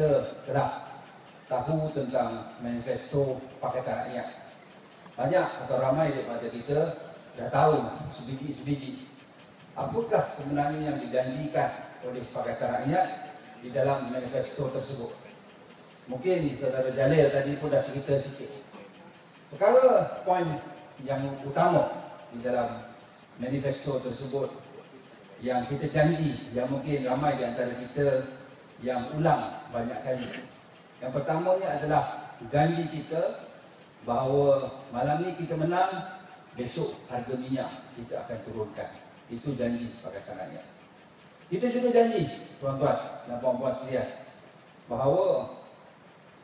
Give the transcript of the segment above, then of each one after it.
kita telah tahu tentang manifesto Pakatan Rakyat. Banyak atau ramai daripada kita dah tahu sebiji-sebiji apakah sebenarnya yang dijanjikan oleh Pakatan Rakyat di dalam manifesto tersebut. Mungkin saudara Jalil tadi pun dah cerita sikit. Perkara poin yang utama di dalam manifesto tersebut yang kita janji yang mungkin ramai di antara kita yang ulang banyak kali. Yang pertamanya adalah janji kita bahawa malam ni kita menang, besok harga minyak kita akan turunkan. Itu janji Pakatan Rakyat. Kita juga janji, tuan-tuan dan puan-puan sekalian, bahawa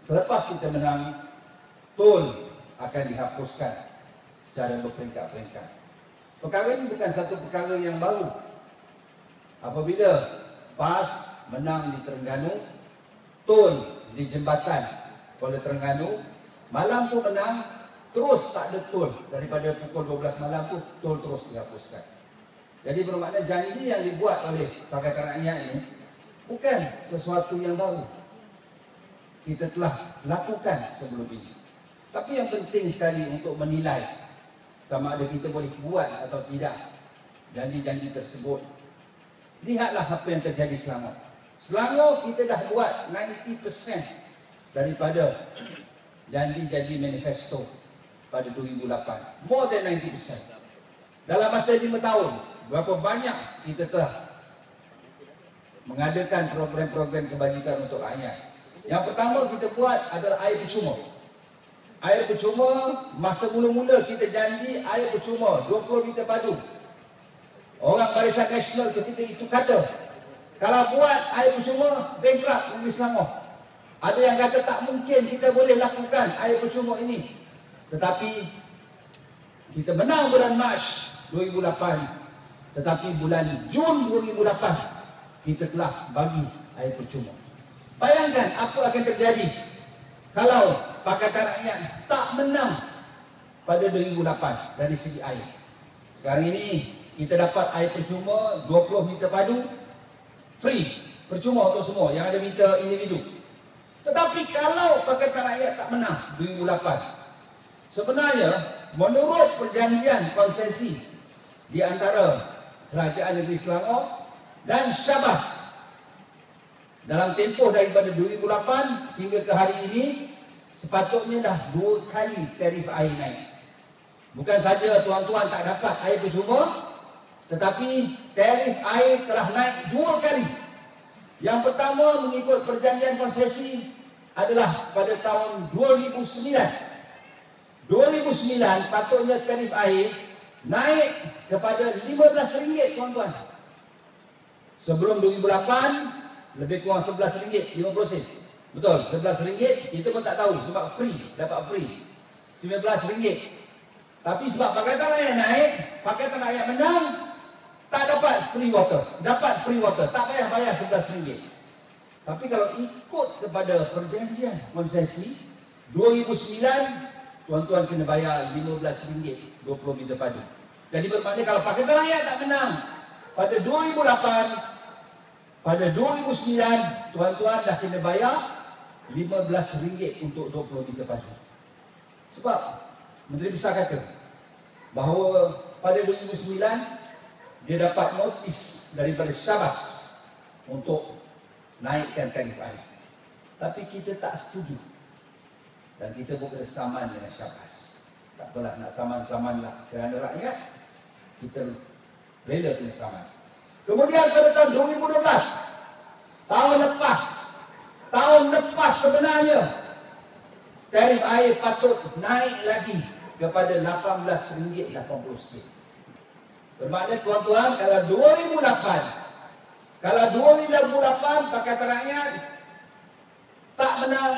selepas kita menang, tol akan dihapuskan secara berperingkat-peringkat. Perkara ini bukan satu perkara yang baru. Apabila PAS menang di Terengganu, tol di jembatan Kuala Terengganu, malam tu menang, terus tak ada tol. Daripada pukul 12 malam tu, tol terus dihapuskan. Jadi bermakna janji yang dibuat oleh Pakatan Rakyat ini bukan sesuatu yang baru. Kita telah lakukan sebelum ini. Tapi yang penting sekali untuk menilai sama ada kita boleh buat atau tidak janji-janji tersebut. Lihatlah apa yang terjadi selama. Selama kita dah buat 90% daripada janji-janji manifesto pada 2008. More than 90%. Dalam masa 5 tahun, berapa banyak kita telah mengadakan program-program kebajikan untuk rakyat. Yang pertama kita buat adalah air percuma. Air percuma, masa mula-mula kita janji air percuma 20 liter padu. Orang Barisan Nasional ketika itu kata, kalau buat air percuma, bankrupt di Selangor. Ada yang kata tak mungkin kita boleh lakukan air percuma ini. Tetapi kita menang bulan Mac 2008. Tetapi bulan Jun 2008 kita telah bagi air percuma. Bayangkan apa akan terjadi kalau Pakatan Rakyat tak menang pada 2008 dari segi air. Sekarang ini kita dapat air percuma 20 meter padu free percuma untuk semua yang ada meter individu. Tetapi kalau Pakatan Rakyat tak menang 2008 sebenarnya menurut perjanjian konsesi di antara Kerajaan Negeri Selangor dan Syabas dalam tempoh daripada 2008 hingga ke hari ini sepatutnya dah dua kali tarif air naik. Bukan saja tuan-tuan tak dapat air percuma, tetapi tarif air telah naik dua kali. Yang pertama mengikut perjanjian konsesi adalah pada tahun 2009. 2009 patutnya tarif air naik kepada RM15 tuan-tuan. Sebelum 2008 lebih kurang RM11 50 sen. Betul, RM11 kita pun tak tahu sebab free, dapat free. RM19. Tapi sebab pakatan rakyat naik, pakatan rakyat menang, tak dapat free water. Dapat free water, tak payah bayar RM11. Tapi kalau ikut kepada perjanjian konsesi, 2009, tuan-tuan kena bayar RM15, 20 meter padu. Jadi bermakna kalau pakatan rakyat tak menang, pada 2008, pada 2009, tuan-tuan dah kena bayar RM15 untuk 20 liter padi. Sebab Menteri Besar kata bahawa pada 2009 dia dapat notis daripada Syabas untuk naikkan tarif air. Tapi kita tak setuju. Dan kita pun kena saman dengan Syabas. Tak apalah nak saman-saman lah. Kerana rakyat, kita rela kena saman. Kemudian pada tahun 2012, tahun lepas, tahun lepas sebenarnya tarif air patut naik lagi kepada RM18.80. Bermakna tuan-tuan kalau 2008 kalau 2008 Pakatan Rakyat tak menang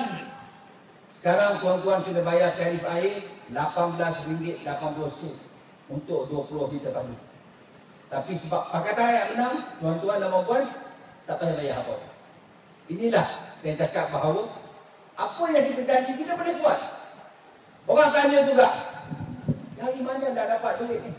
sekarang tuan-tuan kena bayar tarif air RM18.80 untuk 20 liter padu. Tapi sebab Pakatan Rakyat menang, tuan-tuan dan puan tak payah bayar apa-apa. Inilah saya cakap bahawa apa yang kita janji kita boleh buat. Orang tanya juga, dari mana dah dapat duit ni?